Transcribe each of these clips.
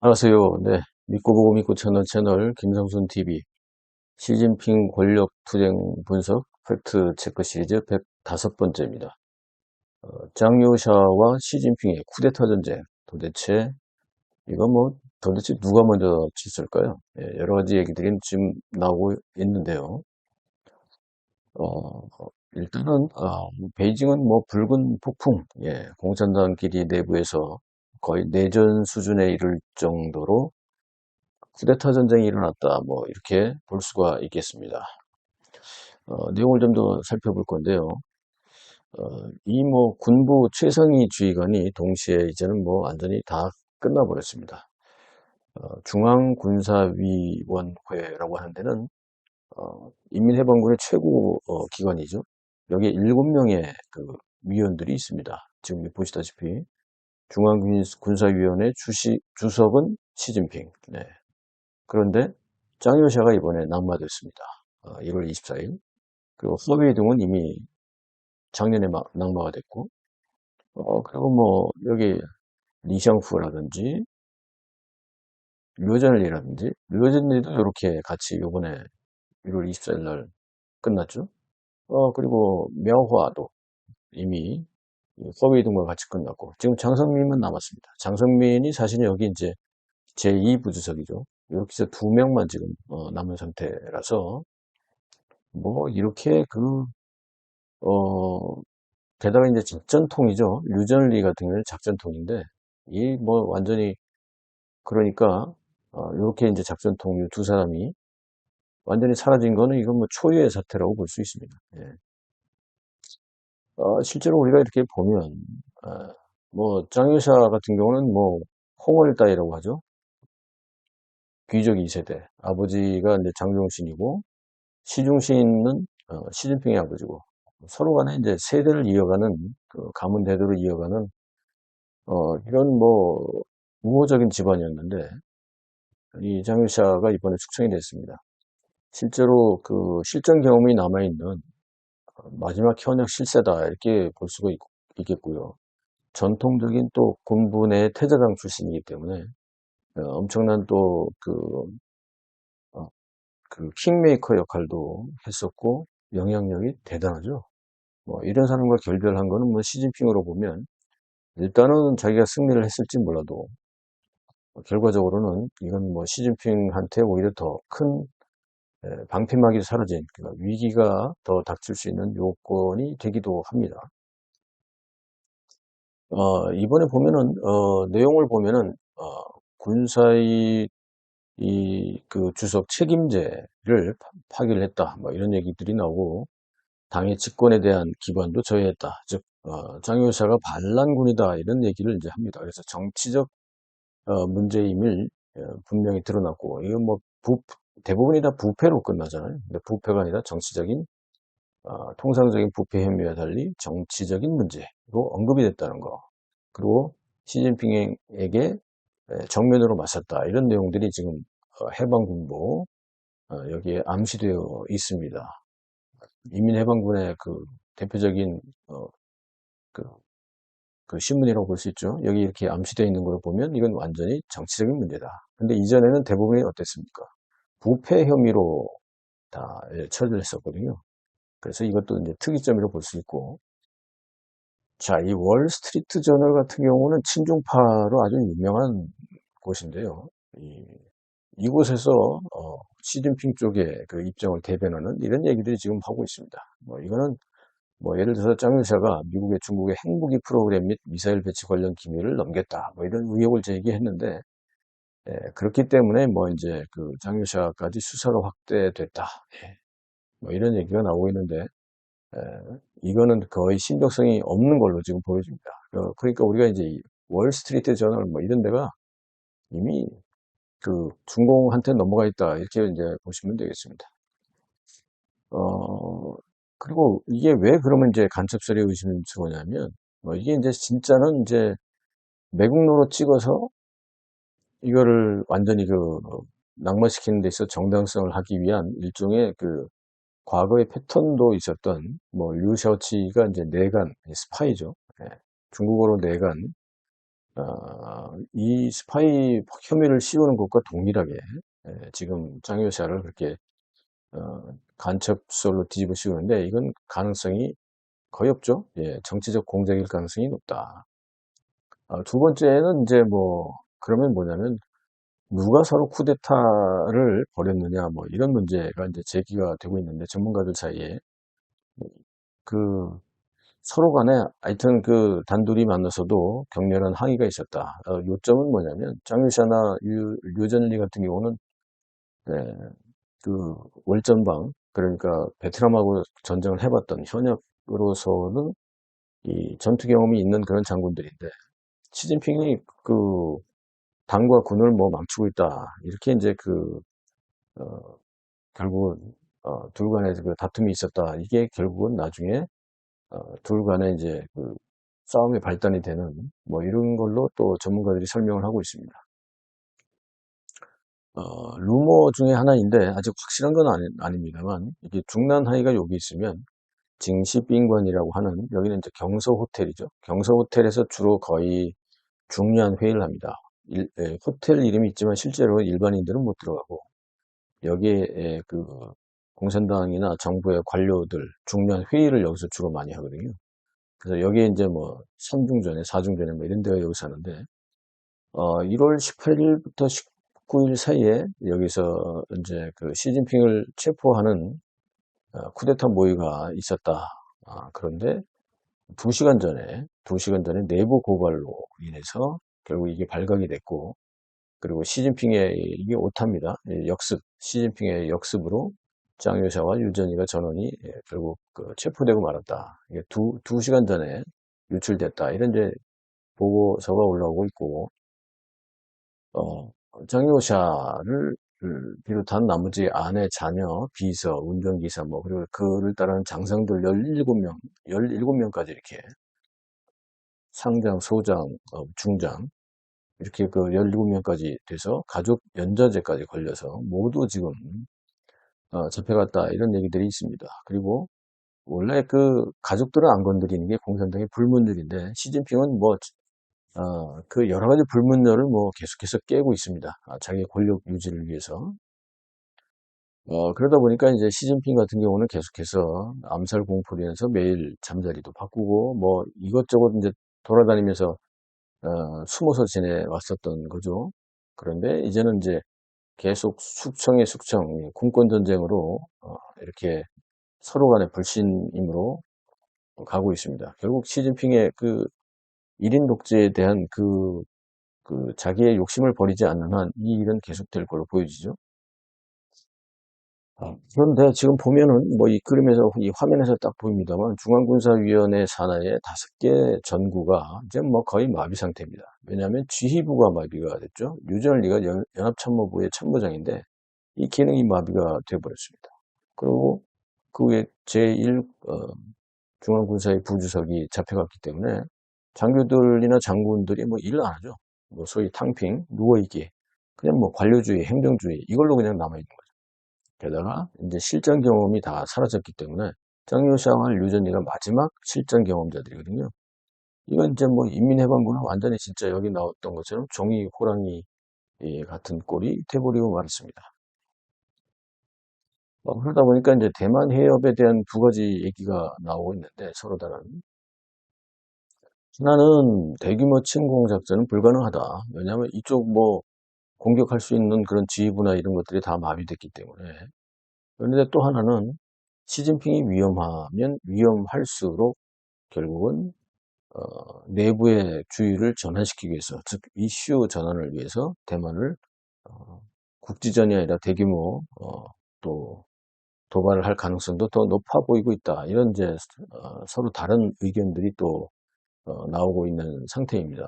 안녕하세요. 네. 믿고 보고 믿고 찾는 채널 김성순 TV 시진핑 권력 투쟁 분석 팩트 체크 시리즈 105번째입니다. 어, 장요샤와 시진핑의 쿠데타 전쟁 도대체 이거 뭐 도대체 누가 먼저 짓을까요? 예, 여러 가지 얘기들이 지금 나오고 있는데요. 어, 일단은 아, 베이징은 뭐 붉은 폭풍, 예, 공산당끼리 내부에서 거의 내전 수준에 이를 정도로 쿠데타 전쟁이 일어났다. 뭐 이렇게 볼 수가 있겠습니다. 어, 내용을 좀 더 살펴볼 건데요. 어, 이뭐 군부 최상위 주의관이 동시에 이제는 뭐 완전히 다 끝나버렸습니다. 어, 중앙군사위원회라고 하는 데는 어, 인민해방군의 최고 어, 기관이죠. 여기에 7명의 그 위원들이 있습니다. 지금 보시다시피 중앙군사위원회 주석은 시진핑. 네. 그런데 짱요샤가 이번에 낙마됐습니다. 어, 1월 24일. 그리고 허웨이등은 이미 작년에 마, 낙마가 됐고, 어, 그리고 뭐 여기 리샹푸라든지 류전리라든지 류전리도 이렇게 같이 요번에 1월 24일 날 끝났죠. 어, 그리고 명화도 이미 서웨이등과 같이 끝났고, 지금 장성민만 남았습니다. 장성민이 사실 여기 이제 제2부주석이죠. 이렇게 해서 두 명만 지금 어, 남은 상태라서, 뭐, 이렇게 그, 어, 게다가 이제 작전통이죠. 류전리 같은 경우는 작전통인데, 이 뭐 완전히, 그러니까, 어, 이렇게 이제 작전통 두 사람이 완전히 사라진 거는 이건 뭐 초유의 사태라고 볼 수 있습니다. 예. 어, 실제로 우리가 이렇게 보면, 어, 뭐, 장유샤 같은 경우는 뭐, 홍월따이라고 하죠. 귀족 2세대. 아버지가 이제 장종신이고, 시중신은 어, 시진핑의 아버지고, 서로 간에 이제 세대를 이어가는, 그 가문 대도를 이어가는, 어, 이런 뭐, 우호적인 집안이었는데, 이 장유샤가 이번에 숙청이 됐습니다. 실제로 그 실전 경험이 남아있는 마지막 현역 실세다 이렇게 볼 수가 있, 겠고요 전통적인 또 군부 내 태자장 출신이기 때문에 어, 엄청난 또그 어, 그 킹메이커 역할도 했었고 영향력이 대단하죠. 뭐 이런 사람과 결별한 거는 뭐 시진핑으로 보면 일단은 자기가 승리를 했을지 몰라도 결과적으로는 이건 뭐 시진핑한테 오히려 더큰 예, 방패막이 사라진 위기가 더 닥칠 수 있는 요건이 되기도 합니다. 어, 이번에 보면은 어, 내용을 보면은 어, 군사의 이 그 주석 책임제를 파기를 했다. 뭐 이런 얘기들이 나오고 당의 집권에 대한 기반도 저해했다. 즉 어, 장효사가 반란군이다 이런 얘기를 이제 합니다. 그래서 정치적 어, 문제임을 어, 분명히 드러났고 이건 뭐 부, 대부분이 다 부패로 끝나잖아요. 근데 부패가 아니라 정치적인 어, 통상적인 부패 혐의와 달리 정치적인 문제로 언급이 됐다는 거. 그리고 시진핑에게 정면으로 맞섰다. 이런 내용들이 지금 어, 해방군부 어, 여기에 암시되어 있습니다. 이민해방군의 그 대표적인 어, 그, 그 신문이라고 볼 수 있죠. 여기 이렇게 암시되어 있는 걸 보면 이건 완전히 정치적인 문제다. 근데 이전에는 대부분이 어땠습니까? 부패 혐의로 다 예, 처리를 했었거든요. 그래서 이것도 이제 특이점이라고 볼 수 있고, 자, 이 월스트리트 저널 같은 경우는 친중파로 아주 유명한 곳인데요. 이, 이곳에서 어, 시진핑 쪽의 그 입장을 대변하는 이런 얘기들이 지금 하고 있습니다. 뭐 이거는 뭐 예를 들어서 짱유샤가 미국의 중국의 핵무기 프로그램 및 미사일 배치 관련 기밀을 넘겼다. 뭐 이런 의혹을 제기했는데 예, 그렇기 때문에 뭐 이제 그 장유샤까지 수사가 확대됐다. 예, 뭐 이런 얘기가 나오고 있는데 예, 이거는 거의 신빙성이 없는 걸로 지금 보여집니다. 어, 그러니까 우리가 이제 월스트리트 저널 뭐 이런 데가 이미 그 중공한테 넘어가 있다 이렇게 이제 보시면 되겠습니다. 어 그리고 이게 왜 그러면 이제 간첩설에 의심스러우냐면 뭐 이게 이제 진짜는 이제 매국노로 찍어서 이거를 완전히 그 낙마시키는 데 있어 정당성을 하기 위한 일종의 그 과거의 패턴도 있었던 뭐 류샤오치가 이제 내간 스파이죠. 예, 중국어로 내간 어, 이 스파이 혐의를 씌우는 것과 동일하게 예, 지금 장 여사를 그렇게 어, 간첩설로 뒤집어 씌우는데 이건 가능성이 거의 없죠. 예, 정치적 공작일 가능성이 높다. 어, 두 번째는 이제 뭐 그러면 뭐냐면 누가 서로 쿠데타를 벌였느냐 뭐 이런 문제가 이제 제기가 되고 있는데 전문가들 사이에 그 서로 간에 하여튼 그 단둘이 만나서도 격렬한 항의가 있었다. 어, 요점은 뭐냐면 장유샤나 류전리 같은 경우는 네, 그 월전방 그러니까 베트남하고 전쟁을 해봤던 현역으로서는 이 전투 경험이 있는 그런 장군들인데 시진핑이 그 당과 군을 뭐 망치고 있다 이렇게 이제 그 어, 결국은 어, 둘 간에 그 다툼이 있었다 이게 결국은 나중에 어, 둘 간에 이제 그 싸움의 발단이 되는 뭐 이런 걸로 또 전문가들이 설명을 하고 있습니다. 어, 루머 중에 하나인데 아직 확실한 건 아니, 아닙니다만 이게 중난 하이가 여기 있으면 징시빈관이라고 하는 여기는 이제 경서 호텔이죠. 경서 호텔에서 주로 거의 중요한 회의를 합니다. 일, 에, 호텔 이름이 있지만 실제로 일반인들은 못 들어가고 여기에 에, 그 공산당이나 정부의 관료들 중요한 회의를 여기서 주로 많이 하거든요. 그래서 여기에 이제 뭐 3중전에 4중전에 뭐 이런 데가 여기서 하는데 어, 1월 18일부터 19일 사이에 여기서 이제 그 시진핑을 체포하는 어, 쿠데타 모의가 있었다. 아, 그런데 2시간 전에 2시간 전에 내부 고발로 인해서 결국 이게 발각이 됐고 그리고 시진핑의 이게 오타입니다. 역습 시진핑의 역습으로 장유샤와 유전이가 전원이 예, 결국 그 체포되고 말았다. 이게 두, 두 시간 전에 유출됐다. 이런 이제 보고서가 올라오고 있고, 어, 장유샤를 비롯한 나머지 아내, 자녀, 비서, 운전기사, 뭐, 그리고 그를 따르는 장성들 17명, 17명까지 이렇게 상장, 소장, 어, 중장, 이렇게 그 17명까지 돼서 가족 연좌제까지 걸려서 모두 지금 어, 잡혀갔다 이런 얘기들이 있습니다. 그리고 원래 그 가족들은 안 건드리는 게 공산당의 불문율인데 시진핑은 뭐 어, 그 여러 가지 불문율을 뭐 계속해서 깨고 있습니다. 아, 자기 권력 유지를 위해서. 어, 그러다 보니까 이제 시진핑 같은 경우는 계속해서 암살 공포로 인해서 매일 잠자리도 바꾸고 뭐 이것저것 이제 돌아다니면서 어, 숨어서 지내왔었던 거죠. 그런데 이제는 이제 계속 숙청의 숙청, 군권 전쟁으로 어, 이렇게 서로 간의 불신임으로 가고 있습니다. 결국 시진핑의 그 1인 독재에 대한 그, 그 자기의 욕심을 버리지 않는 한 이 일은 계속될 걸로 보여지죠. 아, 그런데 지금 보면은 뭐 이 그림에서 이 화면에서 딱 보입니다만 중앙군사위원회 산하의 다섯 개 전구가 이제 뭐 거의 마비 상태입니다. 왜냐하면 지휘부가 마비가 됐죠. 유전리가 연합참모부의 참모장인데 이 기능이 마비가 되어버렸습니다. 그리고 그 후에 제1 어, 중앙군사의 부주석이 잡혀갔기 때문에 장교들이나 장군들이 뭐 일을 안 하죠. 뭐 소위 탕핑, 누워있기, 그냥 뭐 관료주의, 행정주의 이걸로 그냥 남아있는. 게다가 이제 실전 경험이 다 사라졌기 때문에 장유샤와 류전이가 마지막 실전 경험자들이거든요. 이건 이제 뭐 인민해방군은 완전히 진짜 여기 나왔던 것처럼 종이 호랑이 같은 꼴이 돼버리고 말았습니다. 뭐 그러다 보니까 이제 대만 해협에 대한 두 가지 얘기가 나오고 있는데 서로 다른 하나는 대규모 침공 작전은 불가능하다. 왜냐하면 이쪽 뭐 공격할 수 있는 그런 지휘부나 이런 것들이 다 마비됐기 때문에. 그런데 또 하나는 시진핑이 위험하면 위험할수록 결국은 어, 내부의 주의를 전환시키기 위해서, 즉 이슈 전환을 위해서 대만을 어, 국지전이 아니라 대규모 어, 또 도발을 할 가능성도 더 높아 보이고 있다. 이런 이제 어, 서로 다른 의견들이 또 어, 나오고 있는 상태입니다.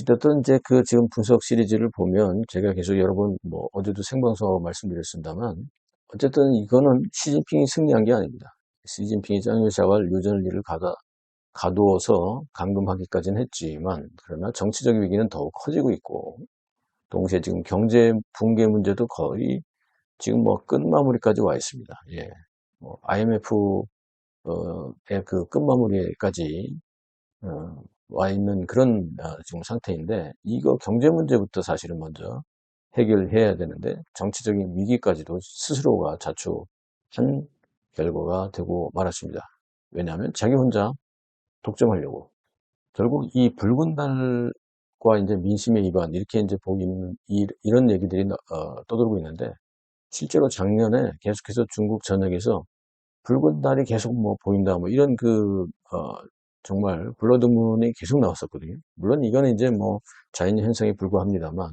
어쨌든 이제 그 지금 분석 시리즈를 보면 제가 계속 여러분 뭐 어제도 생방송 말씀드렸습니다만 어쨌든 이거는 시진핑이 승리한 게 아닙니다. 시진핑이 짱유샤와 류전리를 가다, 가두어서 감금하기까지는 했지만 그러나 정치적 위기는 더욱 커지고 있고 동시에 지금 경제 붕괴 문제도 거의 지금 뭐 끝마무리까지 와 있습니다. 예. 뭐 IMF의 그 끝마무리까지 어, 와 있는 그런 어, 지금 상태인데 이거 경제 문제부터 사실은 먼저 해결해야 되는데 정치적인 위기까지도 스스로가 자초한 결과가 되고 말았습니다. 왜냐하면 자기 혼자 독점하려고 결국 이 붉은 달과 이제 민심의 이반 이렇게 이제 보기는 이, 런 얘기들이 어, 떠돌고 있는데 실제로 작년에 계속해서 중국 전역에서 붉은 달이 계속 뭐 보인다 뭐 이런 그 어, 정말 블러드문이 계속 나왔었거든요. 물론 이거는 이제 뭐 자연 현상에 불과합니다만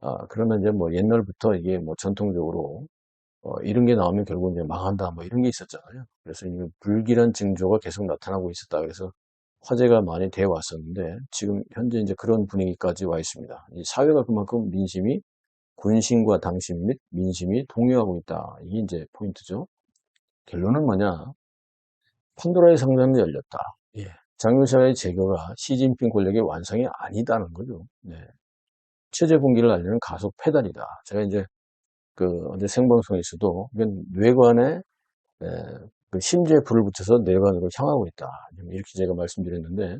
아, 그러면 이제 뭐 옛날부터 이게 뭐 전통적으로 어, 이런 게 나오면 결국 이제 망한다 뭐 이런 게 있었잖아요. 그래서 이 불길한 징조가 계속 나타나고 있었다. 그래서 화제가 많이 되어 왔었는데 지금 현재 이제 그런 분위기까지 와 있습니다. 이 사회가 그만큼 민심이 군심과 당심 및 민심이 동요하고 있다. 이게 이제 포인트죠. 결론은 뭐냐? 판도라의 상담이 열렸다. 예. 장유샤의 제거가 시진핑 권력의 완성이 아니다는 거죠. 네. 체제 분기를 알리는 가속 페달이다. 제가 이제 그 언제 생방송에서도 뇌관에 에, 그 심지에 불을 붙여서 뇌관으로 향하고 있다. 이렇게 제가 말씀드렸는데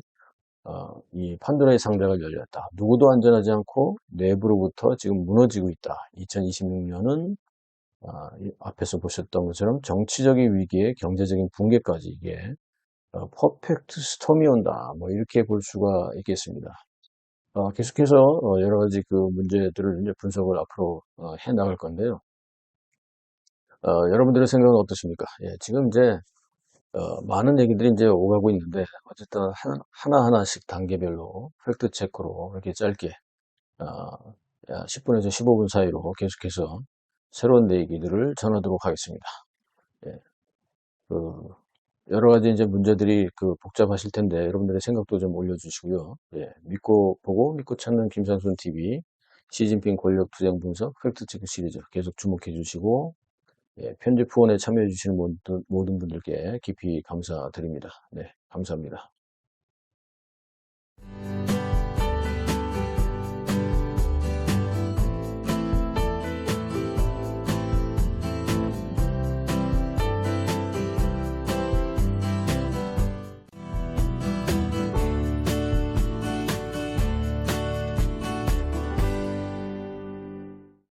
어, 이 판도라의 상자가 열렸다. 누구도 안전하지 않고 내부로부터 지금 무너지고 있다. 2026년은 아, 앞에서 보셨던 것처럼 정치적인 위기에 경제적인 붕괴까지 이게 어, 퍼펙트 스톰이 온다. 뭐 이렇게 볼 수가 있겠습니다. 어, 계속해서 어, 여러 가지 그 문제들을 이제 분석을 앞으로 어, 해 나갈 건데요. 어, 여러분들의 생각은 어떠십니까? 예, 지금 이제 어, 많은 얘기들이 이제 오가고 있는데 어쨌든 하나, 하나씩 단계별로 팩트 체크로 이렇게 짧게 10분에서 15분 사이로 계속해서 새로운 얘기들을 전하도록 하겠습니다. 예, 그 여러 가지 이제 문제들이 그 복잡하실 텐데 여러분들의 생각도 좀 올려주시고요. 예, 믿고 보고 믿고 찾는 김상순 TV 시진핑 권력 투쟁 분석 팩트 체크 시리즈 계속 주목해 주시고 예, 편집 후원에 참여해 주시는 모든, 모든 분들께 깊이 감사드립니다. 네, 감사합니다.